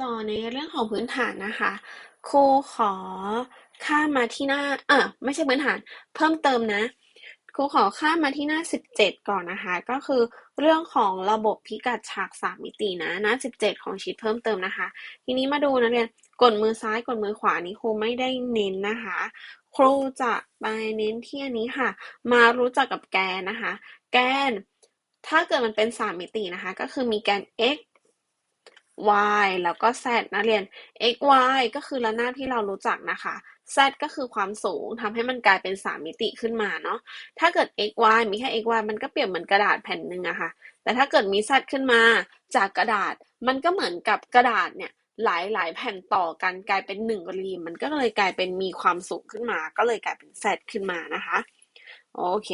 ต่อในเรื่องของพื้นฐานนะคะ ครูขอข้ามมาที่หน้า เออไม่ใช่พื้นฐาน เพิ่มเติมนะ ครูขอข้ามมาที่หน้า 17 ก่อนนะคะ ก็คือเรื่องของระบบพิกัดฉากสามมิตินะ หน้า 17 ของชีทเพิ่มเติมนะคะ ทีนี้มาดูนะเรียน กดมือซ้าย กดมือขวานี้ครูไม่ได้เน้นนะคะ ครูจะไปเน้นที่อันนี้ค่ะ มารู้จักกับแกนนะคะ แกน ถ้าเกิดมันเป็นสามมิตินะคะ ก็คือมีแกน x y แล้วก็ z นักเรียน x y ก็คือระนาบที่เรารู้จักนะคะ z ก็คือความสูงทำให้มันกลายเป็นสามมิติขึ้นมาเนาะ ถ้าเกิด x y มีแค่ x y มันก็เปรียบเหมือนกระดาษแผ่นหนึ่งอะค่ะ แต่ถ้าเกิดมี z ขึ้นมาจากกระดาษ มันก็เหมือนกับกระดาษเนี่ยหลายหลายแผ่นต่อกันกลายเป็นหนึ่งรีมมันก็เลยกลายเป็นมีความสูงขึ้นมา ก็เลยกลายเป็น z ขึ้นมานะคะ โอเค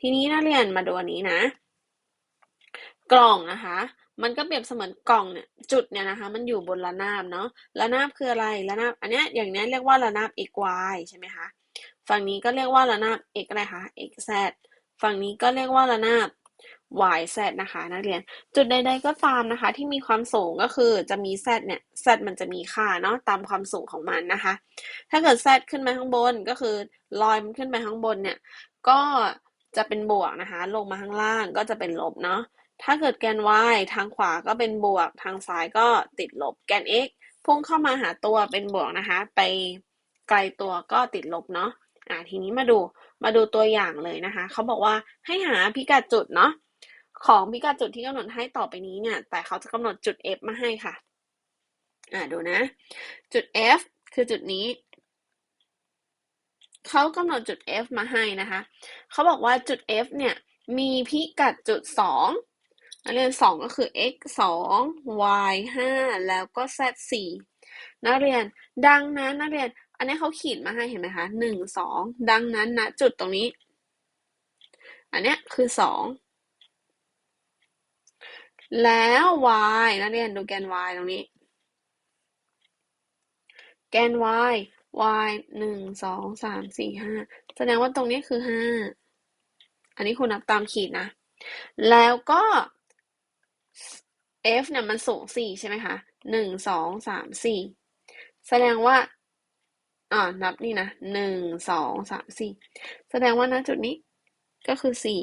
ทีนี้นักเรียนมาดูอันนี้นะ กล่องนะคะ มันก็เปรียบเสมือนกล่องเนี่ยจุดเนี่ยนะคะ มันอยู่บนระนาบเนาะระนาบคืออะไรระนาบ อันเนี้ยอย่างเนี้ยเรียกว่าระนาบ x y ใช่ไหมคะฝั่งนี้ก็เรียกว่าระนาบ x อะไรคะ x z ฝั่งนี้ก็เรียกว่าระนาบ y z นะคะ นักเรียน จุดใด ๆ ก็ตามนะคะ ที่มีความสูงก็คือจะมี z เนี่ย z มันจะมีค่าเนาะตามความสูงของมันนะคะ ถ้าเกิด z ขึ้นไปข้างบนก็คือลอยมันขึ้นไปข้างบนเนี่ย ก็จะเป็นบวกนะคะ ลงมาข้างล่างก็จะเป็นลบเนาะ ถ้าเกิดแกน y ทางขวาก็เป็นบวก ทางซ้ายก็ติดลบ แกน x พุ่งเข้ามาหาตัวเป็นบวกนะคะ ไปไกลตัวก็ติดลบเนาะอ่าทีนี้มาดูมาดูตัวอย่างเลยนะคะ เขาบอกว่าให้หาพิกัดจุดเนาะของพิกัดจุดที่กำหนดให้ต่อไปนี้เนี่ย แต่เขาจะกำหนดจุด f มาให้ค่ะ อ่าดูนะ จุด f คือจุดนี้เขากำหนดจุด f มาให้นะคะ เขาบอกว่าจุด f เนี่ยมีพิกัดจุดสอง นักเรียนสองก็คือ x สอง y ห้าแล้วก็ z สี่นักเรียน ดังนั้นนักเรียน อันนี้เขาขีดมาให้เห็นไหมคะหนึ่งสองดังนั้นนะจุดตรงนี้ อันเนี้ยคือสองแล้ว y นักเรียนดูแกน y ตรงนี้ แกน y y หนึ่งสองสามสี่ห้าแสดงว่าตรงนี้คือห้าอันนี้คุณนับตามขีดนะ แล้วก็ f เนี่ยมันสูงสี่ใช่ไหมคะหนึ่งสองสามสี่แสดงว่าอ่านับนี่นะหนึ่งสองสามสี่แสดงว่าณจุดนี้ก็คือสี่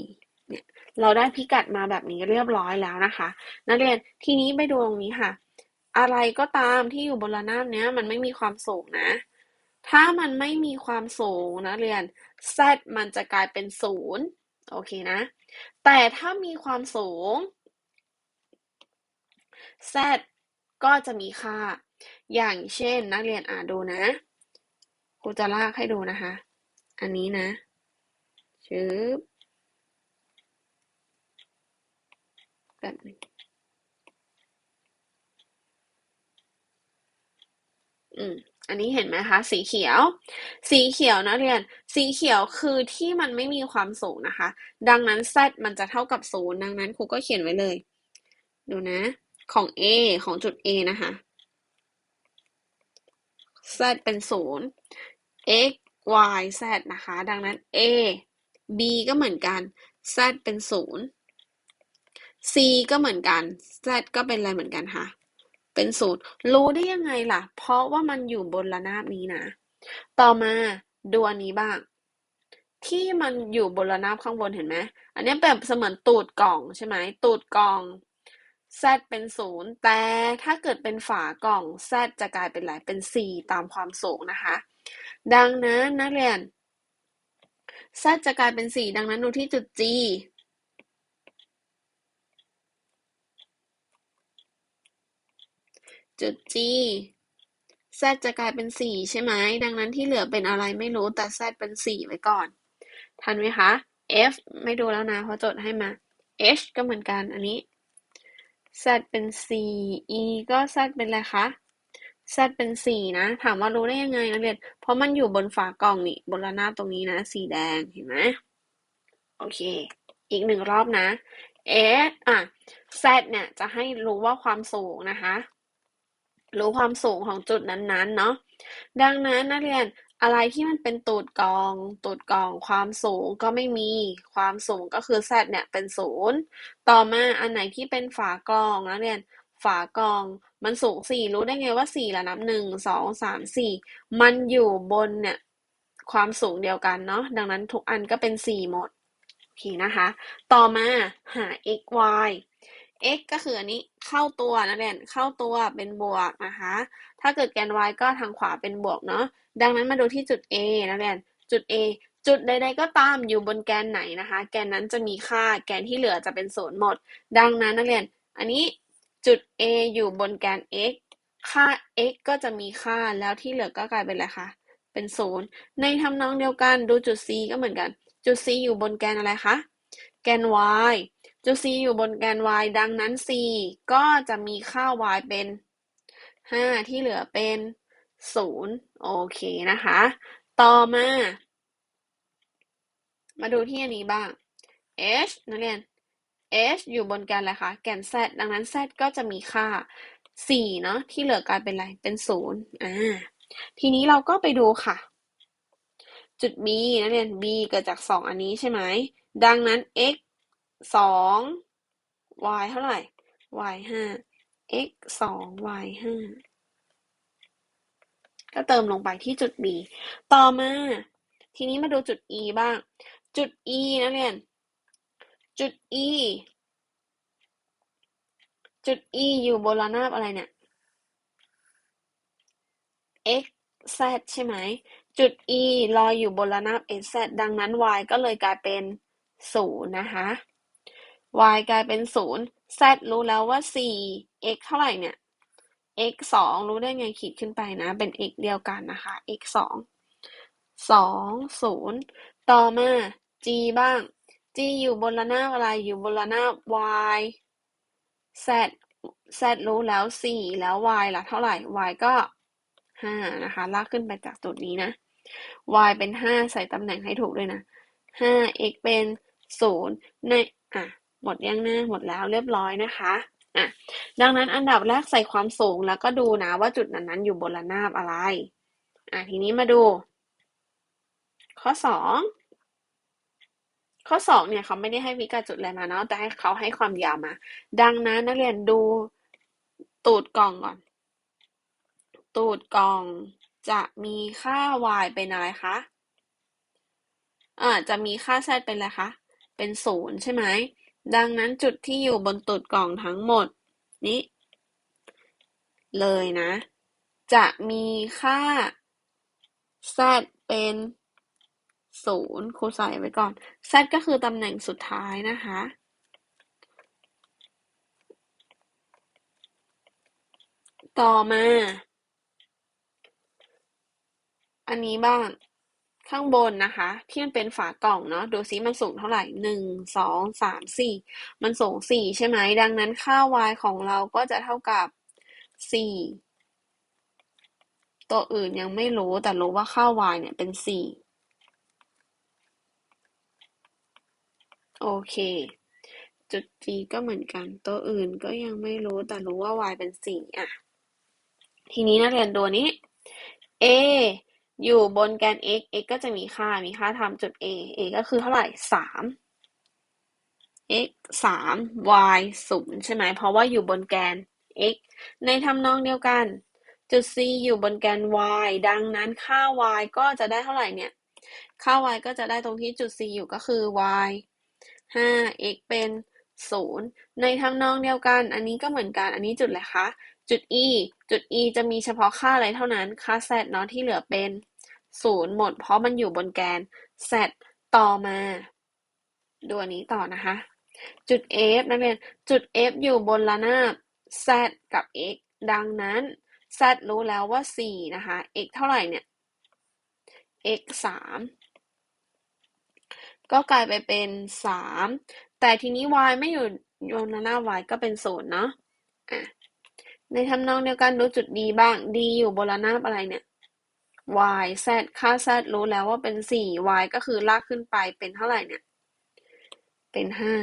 เนี่ยเราได้พิกัดมาแบบนี้เรียบร้อยแล้วนะคะ นักเรียนทีนี้ไปดูตรงนี้ค่ะ อะไรก็ตามที่อยู่บนระนาบเนี้ยมันไม่มีความสูงนะ ถ้ามันไม่มีความสูงนะเรียน z มันจะกลายเป็นศูนย์โอเคนะ แต่ถ้ามีความสูง z ก็จะมีค่า อย่างเช่นนักเรียนอ่านดูนะครูจะลากให้ดูนะคะ อันนี้นะชึบแบบนี้อืม อันนี้เห็นไหมคะ สีเขียว สีเขียวนะเรียน สีเขียวคือที่มันไม่มีความสูงนะคะ ดังนั้น z มันจะเท่ากับศูนย์ดังนั้นครูก็เขียนไว้เลย ดูนะ ของ a ของจุด a นะคะ z เป็นศูนย์ x y z นะคะ ดังนั้น a b ก็เหมือนกัน z เป็นศูนย์ c ก็เหมือนกัน z ก็เป็นอะไรเหมือนกันคะเป็นศูนย์ รู้ได้ยังไงล่ะ เพราะว่ามันอยู่บนระนาบนี้นะ ต่อมาดูอันนี้บ้าง ที่มันอยู่บนระนาบข้างบนเห็นไหม อันนี้แบบเสมือนตูดกล่องใช่ไหม ตูดกล่อง z เป็นศูนย์แต่ถ้าเกิดเป็นฝากล่อง z จะกลายเป็นอะไรเป็นสี่ตามความสูงนะคะ ดังนั้นนักเรียน z จะกลายเป็นสี่ดังนั้นดูที่จุด g จุด g z จะกลายเป็นสี่ใช่ไหม ดังนั้นที่เหลือเป็นอะไรไม่รู้แต่ z เป็นสี่ไว้ก่อน ทันไหมคะ f ไม่ดูแล้วนะเพราะจดให้มา h ก็เหมือนกันอันนี้ z เป็นสี่ e ก็ z เป็นอะไรคะ z เป็นสี่นะ ถามว่ารู้ได้ยังไงนักเรียน เพราะมันอยู่บนฝากล่องนี่ บนระนาบตรงนี้นะ สีแดง เห็นไหมโอเค อีกหนึ่งรอบนะ s อะ z เนี่ยจะให้รู้ว่าความสูงนะคะ รู้ความสูงของจุดนั้นๆ เนาะ ดังนั้นนักเรียน อะไรที่มันเป็นตูดกอง ตูดกอง ความสูงก็ไม่มี ความสูงก็คือ z เนี่ยเป็นศูนย์ต่อมาอันไหนที่เป็นฝากลองนักเรียนฝฝากรองมันสูงสี่รู้ได้ไงว่าสี่ละนับหนึ่งสองสามสี่มันอยู่บนเนี่ยความสูงเดียวกันเนาะดังนั้นทุกอันก็เป็นสี่หมดโอเคนะคะ ต่อมาหา x y x ก็คืออันนี้เข้าตัวนะเรียนเข้าตัวเป็นบวกนะคะ ถ้าเกิดแกน y ก็ทางขวาเป็นบวกเนาะดังนั้นมาดูที่จุด a นะเรียนจุด a จุดใดๆก็ตามอยู่บนแกนไหนนะคะ แกนนั้นจะมีค่าแกนที่เหลือจะเป็นศูนย์หมด ดังนั้นนักเรียน อันนี้จุด a อยู่บนแกน x ค่า x ก็จะมีค่าแล้วที่เหลือก็กลายเป็นอะไรคะเป็นศูนย์ในทำนองเดียวกันดูจุด c ก็เหมือนกัน จุด c อยู่บนแกนอะไรคะแกน y จุด c อยู่บนแกน y ดังนั้น c ก็จะมีค่า y เป็น 5 ที่เหลือเป็น 0 โอเคนะคะ ต่อมา มาดูที่อันนี้บ้าง h นักเรียน h อยู่บนแกนอะไรคะ แกน z ดังนั้น z ก็จะมีค่า 4 เนาะที่เหลือกลายเป็นอะไร เป็น 0 อ่า ทีนี้เราก็ไปดูค่ะ จุด b นักเรียน b เกิดจาก 2 อันนี้ใช่ไหม ดังนั้น x 2 y เท่าไหร่ y 5 x 2 y 5ก็เติมลงไปที่จุด b ต่อมา ทีนี้มาดูจุด e บ้าง จุด e นักเรียน จุด e จุด e อยู่บนระนาบอะไรเนี่ย x z ใช่ไหม จุด e ลอยอยู่บนระนาบ x z ดังนั้น y ก็เลยกลายเป็นศูนย์นะคะ y กลายเป็นศูนย์ z รู้แล้วว่าสี่ x เท่าไหร่เนี่ย x สองรู้ได้ไงขีดขึ้นไปนะ เป็น x เดียวกันนะคะ x สองสองศูนย์ต่อมา g บ้าง g อยู่บนระนาบอะไรอยู่บนระนาบ y z z รู้แล้วสี่แล้ว y ล่ะเท่าไหร่ y ก็ห้านะคะ ลากขึ้นไปจากจุดนี้นะ y เป็นห้าใส่ตำแหน่งให้ถูกด้วยนะห้า x เป็นศูนย์ในอะ หมดยังนะหมดแล้วเรียบร้อยนะคะอะดังนั้นอันดับแรกใส่ความสูงแล้วก็ดูนะว่าจุดนั้นๆอยู่บนระนาบอะไรอะทีนี้มาดู ข้อสองข้อสองเนี่ยเขาไม่ได้ให้วิกาจุดอะไรมาเนาะแต่ให้เขาให้ความยาวมา ดังนั้นนักเรียนดูตูดกล่องก่อน ตูดกล่องจะมีค่า y เป็นอะไรคะอ่าจะมีค่า z เป็นอะไรคะ เป็นศูนย์ใช่ไหม ดังนั้นจุดที่อยู่บนตูดกล่องทั้งหมดนี้เลยนะ จะมีค่า z เป็นศูนย์ครูใส่ไว้ก่อน z ก็คือตำแหน่งสุดท้ายนะคะ ต่อมา อันนี้บ้าง ข้างบนนะคะ ที่มันเป็นฝากล่องเนาะดูซิมันสูงเท่าไหร่หนึ่งสองสามสี่มันสูงสี่ใช่ไหมดังนั้นค่า y ของเราก็จะเท่ากับสี่ตัวอื่นยังไม่รู้แต่รู้ว่าค่า y เนี่ยเป็นสี่โอเค จุด G ก็เหมือนกัน ตัวอื่นก็ยังไม่รู้แต่รู้ว่า y เป็นสี่อะ ทีนี้นักเรียนตัวนี้ a อยู่บนแกน x x ก็จะมีค่า มีค่าทำจุด a a ก็คือเท่าไหร่สาม x สาม y ศูนย์ใช่ไหม เพราะว่าอยู่บนแกน x ในทำนองเดียวกัน จุด c อยู่บนแกน y ดังนั้นค่า y ก็จะได้เท่าไหร่เนี่ย ค่า y ก็จะได้ตรงที่จุด c อยู่ก็คือ y ห้า x เป็น ศูนย์ ในทำนองเดียวกัน อันนี้ก็เหมือนกัน อันนี้จุดอะไรคะ จุด e จุด e จะมีเฉพาะค่าอะไรเท่านั้น ค่า z เนาะที่เหลือเป็นศูนย์หมด เพราะมันอยู่บนแกน z ต่อมาดูอันนี้ต่อนะคะ จุด f นักเรียน จุด f อยู่บนระนาบ z กับ x ดังนั้น z รู้แล้วว่า 4 นะคะ x เท่าไหร่เนี่ย x 3ก็กลายไปเป็นสาม แต่ทีนี้ y ไม่อยู่โยนหน้า y ก็เป็นศูนย์เนาะะในทำนองเดียวกันดูจุด d บ้าง d อยู่บนระนาบอะไรเนี่ย y z ค่า z รู้แล้วว่าเป็นสี่ y ก็คือลากขึ้นไปเป็นเท่าไหร่เนี่ย เป็นห้า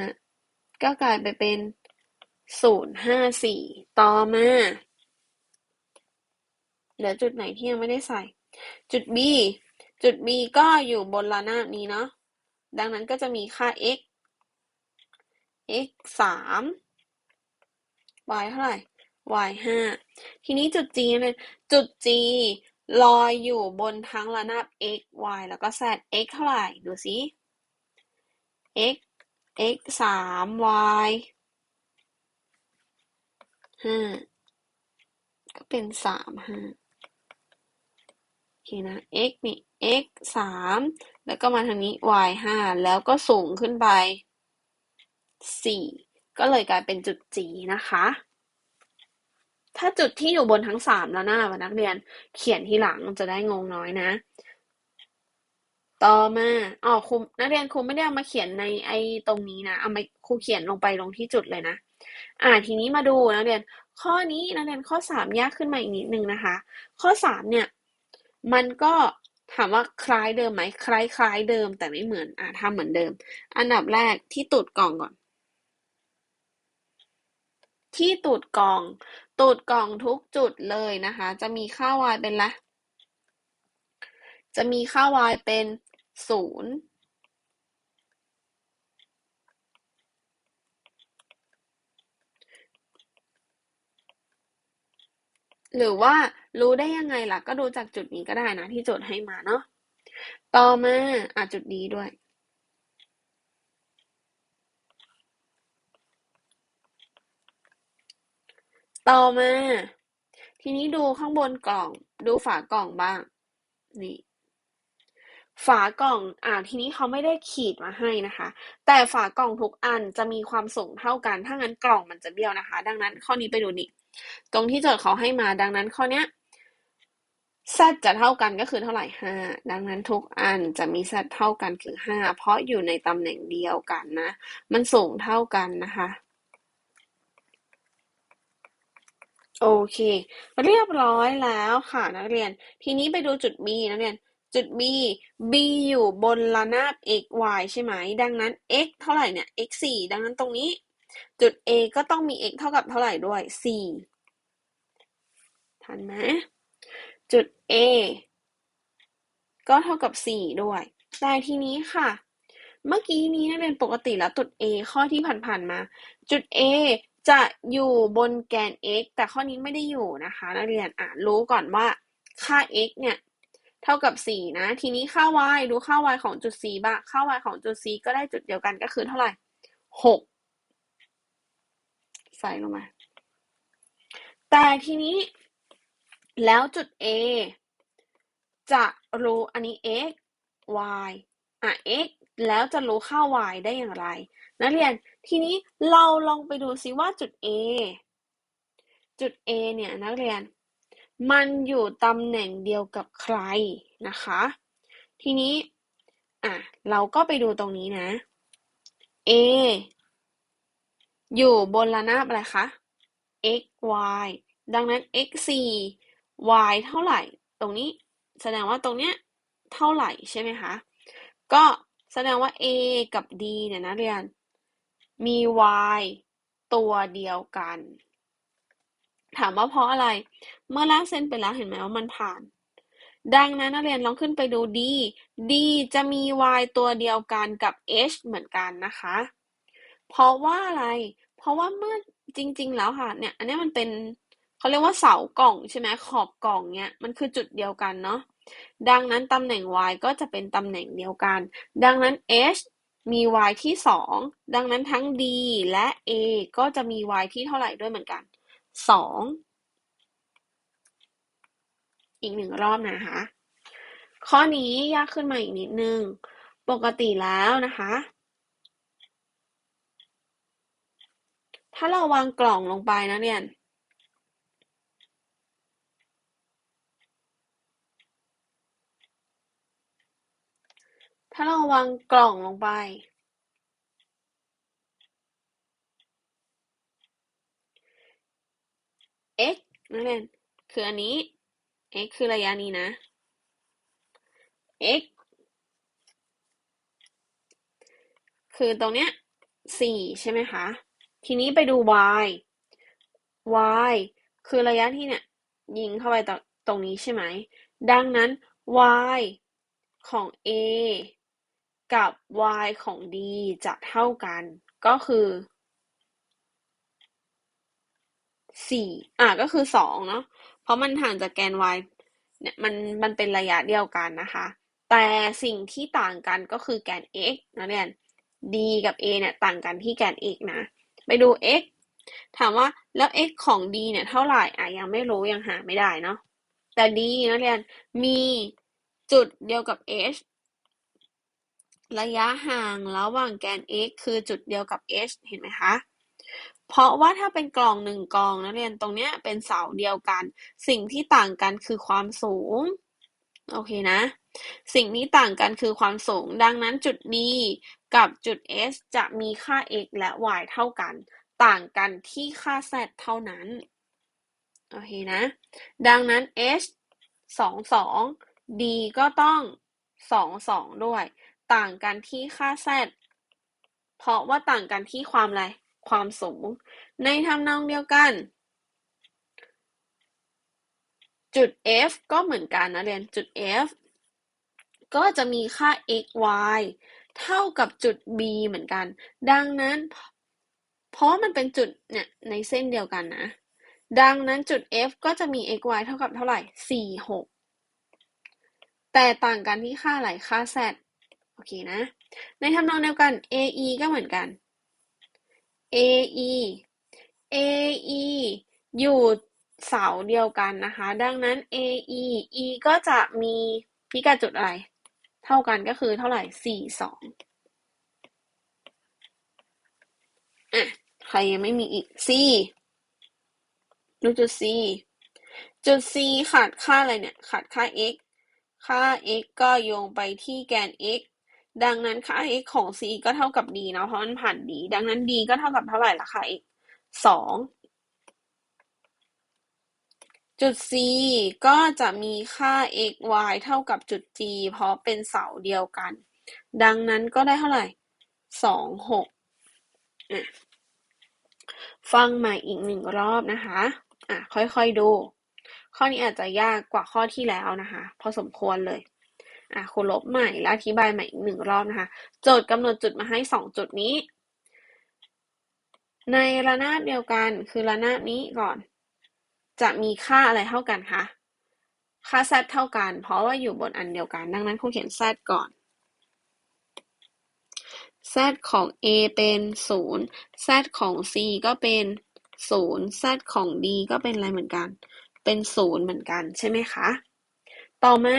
ก็กลายไปเป็นศูนย์ห้าสี่ต่อมาเหลือจุดไหนที่ยังไม่ได้ใส่ จุด b จุด b ก็อยู่บนระนาบนี้เนาะดังนั้นก็จะมีค่า x x สาม y เท่าไหร่ y ห้า ทีนี้จุด g เนี่ยจุด g ลอยอยู่บนทั้งระนาบ x y แล้วก็ z x เท่าไหร่ ดูสิ x x สาม y ห้า ก็เป็นสามห้าโอเคนะ x นี่ x สาม แล้วก็มาทางนี้ y ห้า แล้วก็สูงขึ้นไป สี่ก็เลยกลายเป็นจุด G นะคะ ถ้าจุดที่อยู่บนทั้งสามแล้วหน้านักเรียนเขียนทีหลังจะได้งงน้อยนะ ต่อมาอ๋อครูนักเรียนครูไม่ได้เอามาเขียนในไอ้ตรงนี้นะ เอามาครูเขียนลงไปลงที่จุดเลยนะ อ่าทีนี้มาดูนักเรียน ข้อนี้นักเรียนข้อสามยากขึ้นมาอีกนิดนึงนะคะ ข้อสามเนี่ย มันก็ถามว่าคล้ายเดิมไหมคล้ายคล้ายเดิมแต่ไม่เหมือนอ่าทำเหมือนเดิม อันดับแรกที่ตูดกล่องก่อน ที่ตูดกล่อง ตูดกล่องทุกจุดเลยนะคะ จะมีค่า y เป็นละ จะมีค่า y เป็นศูนย์หรือว่ารู้ได้ยังไงล่ะ ก็ดูจากจุดนี้ก็ได้นะ ที่โจทย์ให้มาเนาะต่อมาอะจุดนี้ด้วย ต่อมา ทีนี้ดูข้างบนกล่อง ดูฝากล่องบ้าง นี่ ฝากล่อง อ่า ทีนี้เขาไม่ได้ขีดมาให้นะคะ แต่ฝากล่องทุกอันจะมีความสูงเท่ากัน ถ้างั้นกล่องมันจะเบี้ยวนะคะ ดังนั้นข้อนี้ไปดูนี่ ตรงที่โจทย์เขาให้มา ดังนั้นข้อเนี้ย z จะเท่ากันก็คือเท่าไหร่ห้า ดังนั้นทุกอันจะมี z เท่ากันคือห้า เพราะอยู่ในตำแหน่งเดียวกันนะ มันสูงเท่ากันนะคะ โอเค เรียบร้อยแล้วค่ะนักเรียน ทีนี้ไปดูจุด B นักเรียน จุด B B อยู่บนระนาบ x y ใช่ไหม ดังนั้น x เท่าไหร่เนี่ย x สี่ดังนั้นตรงนี้ จุด A ก็ต้องมี x เท่ากับเท่าไหร่ด้วยสี่ทันไหมจุด A ก็เท่ากับสี่ด้วย แต่ทีนี้ค่ะ เมื่อกี้นี้นักเรียนปกติแล้วจุด A ข้อที่ผ่านๆมา จุด A จะอยู่บนแกน x แต่ข้อนี้ไม่ได้อยู่นะคะนักเรียนอะรู้ก่อนว่าค่า x เนี่ยเท่ากับ 4 นะ ทีนี้ค่า y ดูค่า y ของจุด c บ้าง ค่า y ของจุด c ก็ได้จุดเดียวกันก็คือเท่าไหร่ 6 ใส่ลงมา แต่ทีนี้แล้วจุด A จะรู้อันนี้ x y อะ x แล้วจะรู้ค่า y ได้อย่างไร นักเรียน ทีนี้เราลองไปดูซิว่าจุด A จุด A เนี่ยนักเรียน มันอยู่ตำแหน่งเดียวกับใครนะคะ ทีนี้อะเราก็ไปดูตรงนี้นะ A อยู่บนระนาบอะไรคะ x y ดังนั้น x 4 y เท่าไหร่ ตรงนี้แสดงว่าตรงเนี้ยเท่าไหร่ใช่ไหมคะ ก็แสดงว่า a กับ d เนี่ยนะเรียน มี y ตัวเดียวกัน ถามว่าเพราะอะไร เมื่อลากเส้นไปแล้วเห็นไหมว่ามันผ่าน ดังนั้นนักเรียนลองขึ้นไปดู d d จะมี y ตัวเดียวกันกับ h เหมือนกันนะคะ เพราะว่าอะไร เพราะว่าเมื่อจริง ๆ แล้วค่ะ เนี่ย อันนี้มันเป็นเขาเรียกว่าเสากล่องใช่ไหมขอบกล่องเนี่ยมันคือจุดเดียวกันเนาะดังนั้นตำแหน่ง y ก็จะเป็นตำแหน่งเดียวกัน ดังนั้น h มี y ที่2ดังนั้นทั้ง d และ a ก็จะมี y ที่เท่าไหร่ด้วยเหมือนกัน2อีกหนึ่งรอบนะคะ ข้อนี้ยากขึ้นมาอีกนิดนึง ปกติแล้วนะคะ ถ้าเราวางกล่องลงไปนะเรีย ถ้าเราวางกล่องลงไป x นักเรียนคืออันนี้ x คือระยะนี้นะ x คือตรงเนี้ยสี่ใช่ไหมคะ ทีนี้ไปดู y y คือระยะที่เนี่ย ยิงเข้าไปตตรงนี้ใช่ไหม ดังนั้น y ของ a กับ y ของ d จะเท่ากัน ก็คือสี่อะก็คือสองเนาะเพราะมันห่างจากแกน y เนี่ยมันมันเป็นระยะเดียวกันนะคะ แต่สิ่งที่ต่างกันก็คือแกน x นะเรียน d กับ a เนี่ยต่างกันที่แกน x นะ ไปดู x ถามว่าแล้ว x ของ d เนี่ยเท่าไหร่อะยังไม่รู้ยังหาไม่ได้เนาะแต่ d นะเรียนมีจุดเดียวกับ h ระยะห่างระหว่างแกน x คือจุดเดียวกับ h เห็นไหมคะ เพราะว่าถ้าเป็นกล่องหนึ่งกล่องนักเรียนตรงเนี้ยเป็นเสาเดียวกัน สิ่งที่ต่างกันคือความสูง โอเคนะ สิ่งที่ต่างกันคือความสูง ดังนั้นจุด D กับจุด S จะมีค่า x และ y เท่ากัน ต่างกันที่ค่า z เท่านั้น โอเคนะ ดังนั้น h สองสอง d ก็ต้องสองสองด้วย ต่างกันที่ค่า z เพราะว่าต่างกันที่ความอะไร ความสูง ในทำนองเดียวกัน จุด f ก็เหมือนกันนะเรียน จุด f ก็จะมีค่า x y เท่ากับจุด b เหมือนกัน ดังนั้น เพราะมันเป็นจุดเนี่ยในเส้นเดียวกันนะ ดังนั้นจุด f ก็จะมี x y เท่ากับเท่าไหร่ 4 6 แต่ต่างกันที่ค่าอะไรค่า z อเคนะ ในทำนองเดียวกัน ae ก็เหมือนกัน ae ae อยู่เสาเดียวกันนะคะ ดังนั้น ae e ก็จะมีพิกัดจุดอะไร เท่ากันก็คือเท่าไหร่4 2อะใครยังไม่มีอีก c ดูจุด c จุด c ขาดค่าอะไรเนี่ย ขาดค่า x ค่า x ก็โยงไปที่แกน x ดังนั้นค่า x ของ c ก็เท่ากับ d เนาะเพราะมันผ่าน d ดังนั้น d ก็เท่ากับเท่าไหร่ล่ะคะ x สองจุด c ก็จะมีค่า x y เท่ากับจุด g เพราะเป็นเสาเดียวกัน ดังนั้นก็ได้เท่าไหร่สองหกฟังใหม่อีกหนึ่งรอบนะคะ อะ ค่อยๆดู ข้อนี้อาจจะยากกว่าข้อที่แล้วนะคะ พอสมควรเลย อะครูลบใหม่และอธิบายใหม่อีกหนึ่งรอบนะคะ โจทย์กำหนดจุดมาให้สองจุดนี้ ในระนาบเดียวกันคือระนาบนี้ก่อน จะมีค่าอะไรเท่ากันคะค่า z เท่ากัน เพราะว่าอยู่บนอันเดียวกัน ดังนั้นครูเขียน z ก่อน z ของ a เป็นศูนย์ z ของ c ก็เป็นศูนย์ z ของ d ก็เป็นอะไรเหมือนกัน เป็นศูนย์เหมือนกันใช่ไหมคะ ต่อมา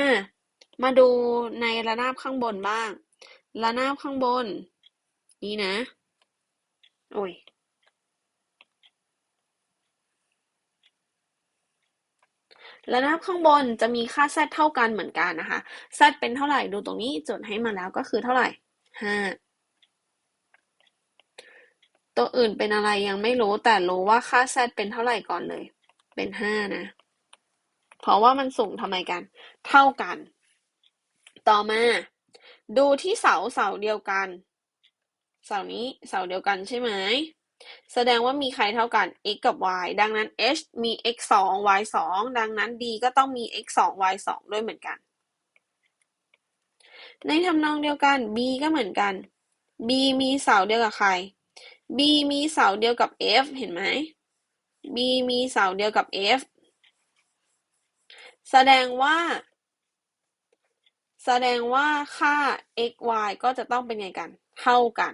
มาดูในระนาบข้างบนบ้าง ระนาบข้างบน นี่นะ โอ้ย ระนาบข้างบนจะมีค่า z เท่ากันเหมือนกันนะคะ z เป็นเท่าไหร่ดูตรงนี้จดให้มาแล้วก็คือเท่าไหร่ห้าตัวอื่นเป็นอะไรยังไม่รู้แต่รู้ว่าค่า z เป็นเท่าไหร่ก่อนเลย เป็นห้านะ เพราะว่ามันสูงทำไมกัน เท่ากัน ต่อมา ดูที่เสาเสาเดียวกัน เสานี้เสาเดียวกันใช่ไหม แสดงว่ามีใครเท่ากัน x กับ y ดังนั้น h มี x สอง y สองดังนั้น d ก็ต้องมี x สอง y สองด้วยเหมือนกัน ในทำนองเดียวกัน b ก็เหมือนกัน b มีเสาเดียวกับใคร b มีเสาเดียวกับ f เห็นไหม b มีเสาเดียวกับ f แสดงว่า แสดงว่าค่า x y ก็จะต้องเป็นไงกัน เท่ากัน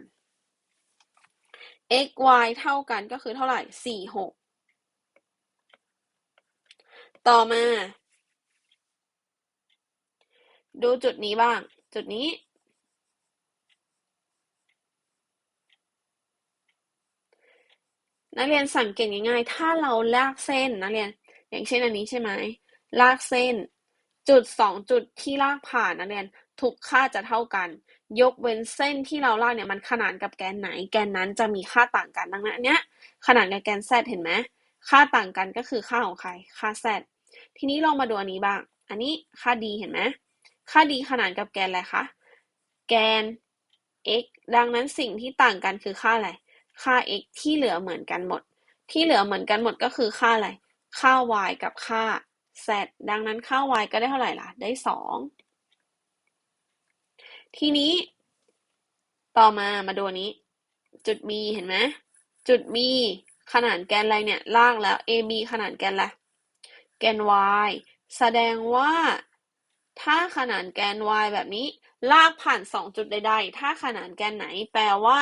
x y เท่ากันก็คือเท่าไหร่สี่หกต่อมา ดูจุดนี้บ้าง จุดนี้ นักเรียนสังเกตง่ายๆ ถ้าเราลากเส้นนักเรียน อย่างเช่นอันนี้ใช่ไหม ลากเส้น จุดสองจุดที่ลากผ่านนักเรียนทุกค่าจะเท่ากัน ยกเว้นเส้นที่เราลากเนี่ยมันขนานกับแกนไหน แกนนั้นจะมีค่าต่างกันดังนั้นอันเนี้ยขนานกับแกน z เห็นไหมค่าต่างกันก็คือค่าของใครค่า z ทีนี้ลองมาดูอันนี้บ้าง อันนี้ค่า d เห็นไหมค่า d ขนานกับแกนอะไรคะแกน x ดังนั้นสิ่งที่ต่างกันคือค่าอะไรค่า x ที่เหลือเหมือนกันหมด ที่เหลือเหมือนกันหมดก็คือค่าอะไร ค่า y กับค่า z ดังนั้นค่า y ก็ได้เท่าไหร่ล่ะ ได้สองทีนี้ ต่อมามาดูนี้ จุด b เห็นไหมจุด b ขนานแกนอะไรเนี่ยลากแล้ว AB ขนานแกนอะไรแกน y แสดงว่า ถ้าขนานแกน y แบบนี้ ลากผ่านสองจุดใดๆ ถ้าขนานแกนไหน แปลว่า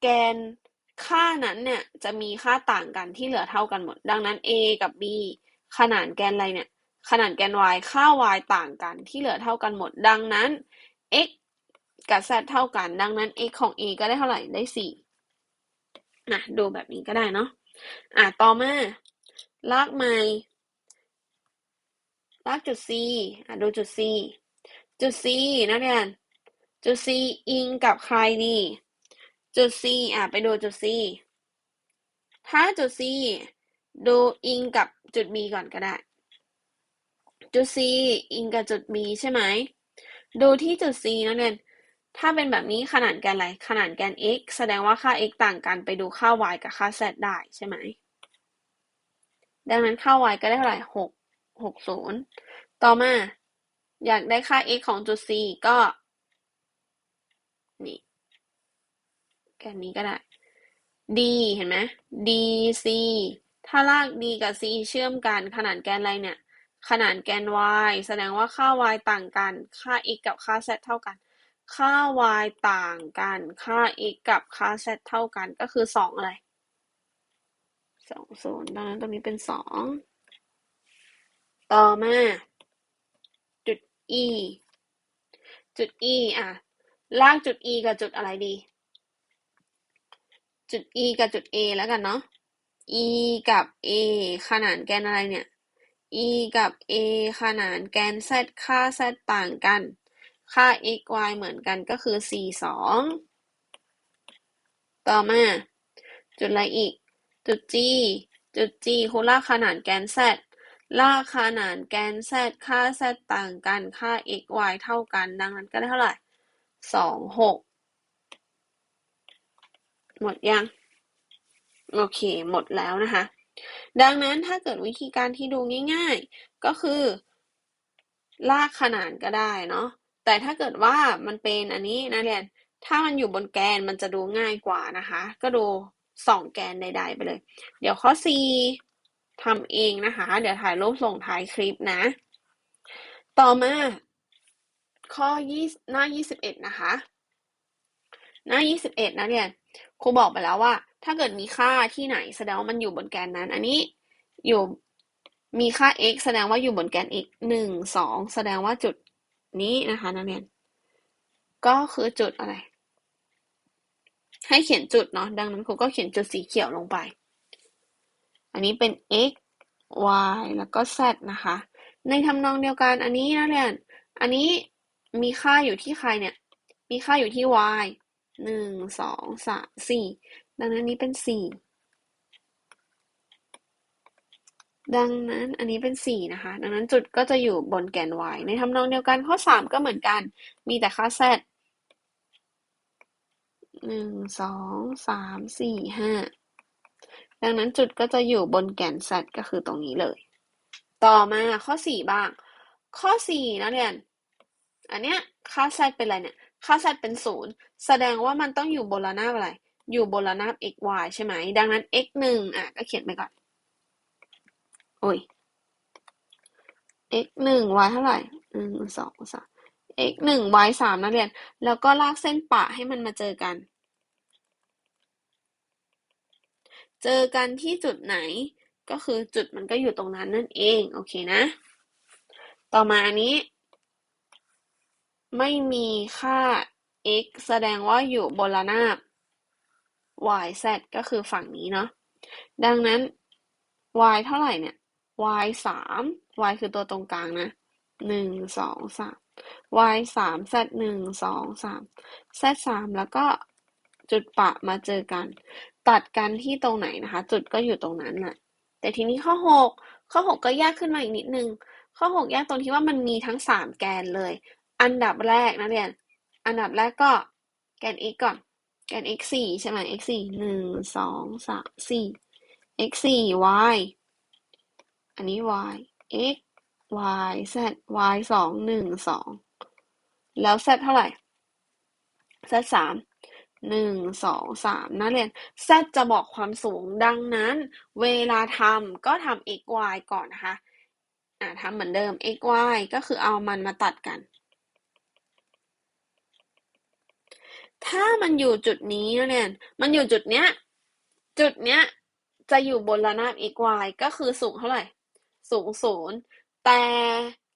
แกน ค่านั้นเนี่ยจะมีค่าต่างกันที่เหลือเท่ากันหมด ดังนั้น a กับ b ขนานแกนอะไรเนี่ยขนานแกน y ค่า y ต่างกันที่เหลือเท่ากันหมด ดังนั้น x กับ z เท่ากัน ดังนั้น x ของ a ก็ได้เท่าไหร่ได้สี่นะดูแบบนี้ก็ได้เนาะอะต่อมาลากใหม่ลากจุด c อะดูจุด c จุด c นักเรียนจุด c อิงกับใครดี จุด c อะ ไปดูจุด c ถ้าจุด c ดูอิงกับจุด b ก่อนก็ได้ จุด c อิงกับจุด b ใช่ไหม ดูที่จุด c นักเรียนถ้าเป็นแบบนี้ขนานแกนอะไร ขนานแกน x แสดงว่าค่า x ต่างกันไปดูค่า y กับค่า z ได้ใช่ไหม ดังนั้นค่า y ก็ได้เท่าไหร่หกหกศูนย์ต่อมา อยากได้ค่า x ของจุด c ก็ นี่ แกนนี้ก็ได้ d เห็นไหม dc ถ้าลาก d กับ c เชื่อมกันขนานแกนอะไรเนี่ย ขนานแกน y แสดงว่าค่า y ต่างกัน ค่า x กับค่า z เท่ากัน ค่า y ต่างกัน ค่า x กับค่า z เท่ากัน ก็คือสองอะไรสองศูนย์ดังนั้นตรงนี้เป็นสอง ต่อมา จุด e จุด e อะ ลากจุด e กับจุดอะไรดี จุด e กับจุด a แล้วกันเนาะ e กับ a ขนานแกนอะไรเนี่ย e กับ a ขนานแกน z ค่า z ต่างกัน ค่า x y เหมือนกันก็คือ c สองต่อมา จุดอะไรอีก จุด g จุด g คูณลากขนานแกน z ลากขนานแกน z ค่า z ต่างกัน ค่า x y เท่ากัน ดังนั้นก็ได้เท่าไหร่สอง หมดยัง โอเค หมดแล้วนะคะ ดังนั้นถ้าเกิดวิธีการที่ดูง่าย ๆ ก็คือ ลากขนานก็ได้เนาะ แต่ถ้าเกิดว่ามันเป็นอันนี้นะเรียน ถ้ามันอยู่บนแกนมันจะดูง่ายกว่านะคะ ก็ดูสองแกนใดๆไปเลย เดี๋ยวข้อ C ทำเองนะคะ เดี๋ยวถ่ายรูปส่งท้ายคลิปนะ ต่อมาข้อยี่หน้ายี่สิบเอ็ดนะคะ หน้ายี่สิบเอ็ดนะเรียน ครูบอกไปแล้วว่า ถ้าเกิดมีค่าที่ไหนแสดงว่ามันอยู่บนแกนนั้น อันนี้อยู่มีค่า x แสดงว่าอยู่บนแกน x หนึ่งสองแสดงว่าจุดนี้นะคะนักเรียน ก็คือจุดอะไร ให้เขียนจุดเนาะดังนั้นครูก็เขียนจุดสีเขียวลงไป อันนี้เป็น x y แล้วก็ z นะคะ ในทำนองเดียวกันอันนี้นะเรียน อันนี้มีค่าอยู่ที่ใครเนี่ย มีค่าอยู่ที่ y หนึ่งสองสามสี่ดังนั้นนี้เป็นสี่ดังนั้นอันนี้เป็นสี่นะคะ ดังนั้นจุดก็จะอยู่บนแกน y ในทำนองเดียวกันข้อสามก็เหมือนกัน มีแต่ค่า z หนึ่งสองสามสี่ห้าดังนั้นจุดก็จะอยู่บนแกน z ก็คือตรงนี้เลย ต่อมาข้อสี่บ้าง ข้อสี่นะเรียน อันเนี้ยค่า z เป็นอะไรเนี่ย ค่า z เป็นศูนย์แสดงว่ามันต้องอยู่บนระนาบอะไร อยู่บนระนาบ x y ใช่ไหม ดังนั้น x หนึ่งอะก็เขียนไปก่อน โอ้ย x หนึ่ง y เท่าไหร่หนึ่งสองสาม x หนึ่ง y สามนักเรียน แล้วก็ลากเส้นปะให้มันมาเจอกัน เจอกันที่จุดไหน ก็คือจุดมันก็อยู่ตรงนั้นนั่นเอง โอเคนะ ต่อมาอันนี้ ไม่มีค่า x แสดงว่าอยู่บนระนาบ y z ก็คือฝั่งนี้เนาะ ดังนั้น y เท่าไหร่เนี่ย y สาม y คือตัวตรงกลางนะหนึ่งสองสาม y สาม z หนึ่งสองสาม z สามแล้วก็จุดปะมาเจอกัน ตัดกันที่ตรงไหนนะคะ จุดก็อยู่ตรงนั้นแหละ แต่ทีนี้ข้อหกข้อหกก็ยากขึ้นมาอีกนิดนึง ข้อหกยากตรงที่ว่ามันมีทั้งสามแกนเลย อันดับแรกนะเรียน อันดับแรกก็แกน x ก่อน แกน x สี่ใช่ไหม x สี่หนึ่งสองสามสี่ x สี่ y อันนี้ y x y z y สองหนึ่งสองแล้ว z เท่าไหร่ z สามหนึ่งสองสามนักเรียน z จะบอกความสูงดังนั้น เวลาทำก็ทำ x y ก่อนนะคะ อ่าทำเหมือนเดิม x y ก็คือเอามันมาตัดกัน ถ้ามันอยู่จุดนี้เรียมันอยู่จุดเนี้ย จุดเนี้ย จะอยู่บนระนาบ x y ก็คือสูงเท่าไหร่ สูงศูนย์แต่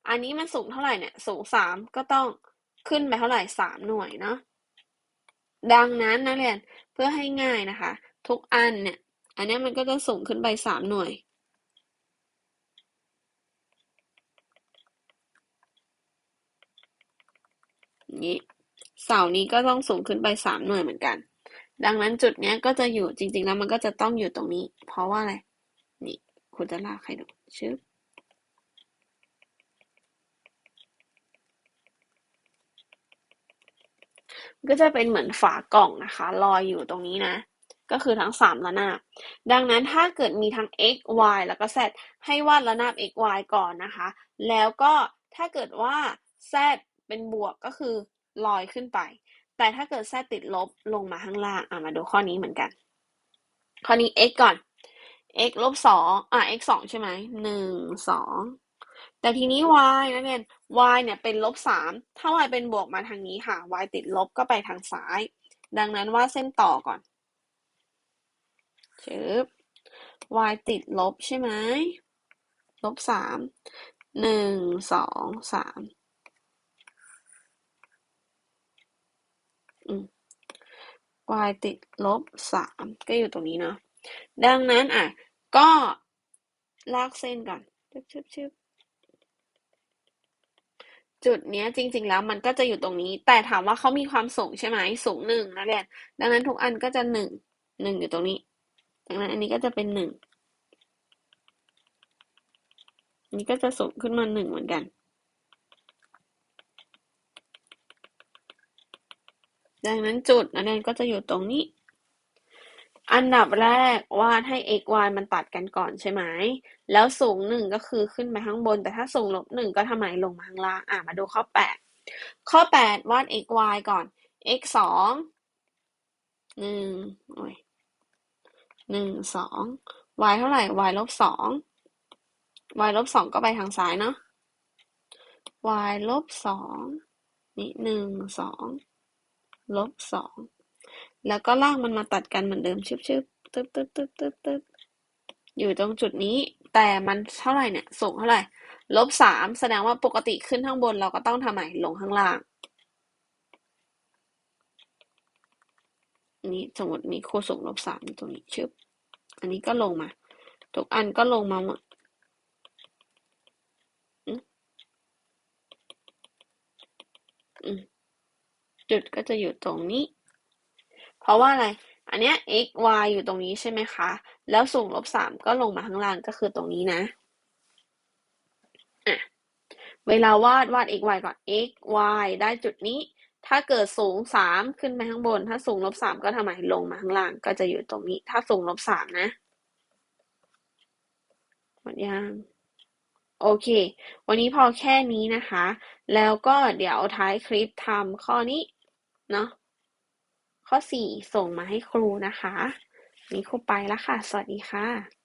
อันนี้มันสูงเท่าไหร่เนี่ย สูงสามก็ต้องขึ้นไปเท่าไหร่สามหน่วยเนาะดังนั้นนักเรียนเพื่อให้ง่ายนะคะ ทุกอันเนี่ย อันนี้มันก็จะสูงขึ้นไปสามหน่วยนี้ เสานี้ก็ต้องสูงขึ้นไปสามหน่วยเหมือนกัน ดังนั้นจุดเนี้ยก็จะอยู่จริง ๆ แล้วมันก็จะต้องอยู่ตรงนี้ เพราะว่าอะไร นี่คุณจะลากให้ดูชึบก็จะเป็นเหมือนฝากล่องนะคะ ลอยอยู่ตรงนี้นะ ก็คือทั้งสามระนาบ ดังนั้นถ้าเกิดมีทั้ง x y แล้วก็ z ให้วาดระนาบ x y ก่อนนะคะ แล้วก็ถ้าเกิดว่า z เป็นบวกก็คือ ลอยขึ้นไป แต่ถ้าเกิด z ติดลบลงมาข้างล่างอะมาดูข้อนี้เหมือนกัน ข้อนี้ x ก่อน x ลบสองอะ x สองใช่ไหมหนึ่งสองแต่ทีนี้ y นักเรียน y เนี่ยเป็นลบสามถ้า y เป็นบวกมาทางนี้ค่ะ y ติดลบก็ไปทางซ้าย ดังนั้นว่าเส้นต่อก่อนชึบ y ติดลบใช่ไหมลบสามหนึ่งสองสาม อืม y ติดลบสามก็อยู่ตรงนี้เนาะดังนั้นอะ ก็ลากเส้นก่อนชึบชึบชึบจุดเนี้ยจริง ๆ แล้วมันก็จะอยู่ตรงนี้ แต่ถามว่าเขามีความสูงใช่ไหมสูงหนึ่งนะเรียนดังนั้นทุกอันก็จะหนึ่งหนึ่งอยู่ตรงนี้ ดังนั้นอันนี้ก็จะเป็นหนึ่งนนี้ก็จะสูงขึ้นมาหนึ่งเหมือนกัน ดังนั้นจุดนักเรียนก็จะอยู่ตรงนี้ อันดับแรกวาดให้ x y มันตัดกันก่อนใช่ไหม แล้วสูงหนึ่งก็คือขึ้นไปข้างบน แต่ถ้าสูงลบหนึ่งก็ทำไมลงมาข้างล่าง อะ มาดูข้อแปดข้อแปดวาด x y ก่อน x สองหนึ่งโอ้ยหนึ่งสอง y เท่าไหร่ y ลบสอง y ลบสองก็ไปทางซ้ายเนาะ y ลบสองนี่หนึ่งสอง ลบสอง แล้วก็ลากมันมาตัดกันเหมือนเดิมชึบชึบตึ๊บตึ๊บตึ๊บตึ๊บตึ๊บอยู่ตรงจุดนี้ แต่มันเท่าไหร่เนี่ย สูงเท่าไหร่ ลบสามแสดงว่าปกติขึ้นข้างบนเราก็ต้องทำไมลงข้างล่าง นี้สมมติมีคู่สูงลบสามตรงนี้ชึบ อันนี้ก็ลงมา ทุกอันก็ลงมาหมด จุดก็จะอยู่ตรงนี้ เพราะว่าอะไร อันเนี้ย x y อยู่ตรงนี้ใช่ไหมคะ แล้วสูงลบสามก็ลงมาข้างล่างก็คือตรงนี้นะอะเวลาวาดวาด x y ก่อน x y ได้จุดนี้ ถ้าเกิดสูงสามขึ้นไปข้างบน ถ้าสูงลบสามก็ทำไมลงมาข้างล่างก็จะอยู่ตรงนี้ ถ้าสูงลบสามนะหมดยังโอเค วันนี้พอแค่นี้นะคะ แล้วก็เดี๋ยวท้ายคลิปทำข้อนี้ เนาะข้อสี่ส่งมาให้ครูนะคะนี้ครูไปแล้วค่ะ สวัสดีค่ะ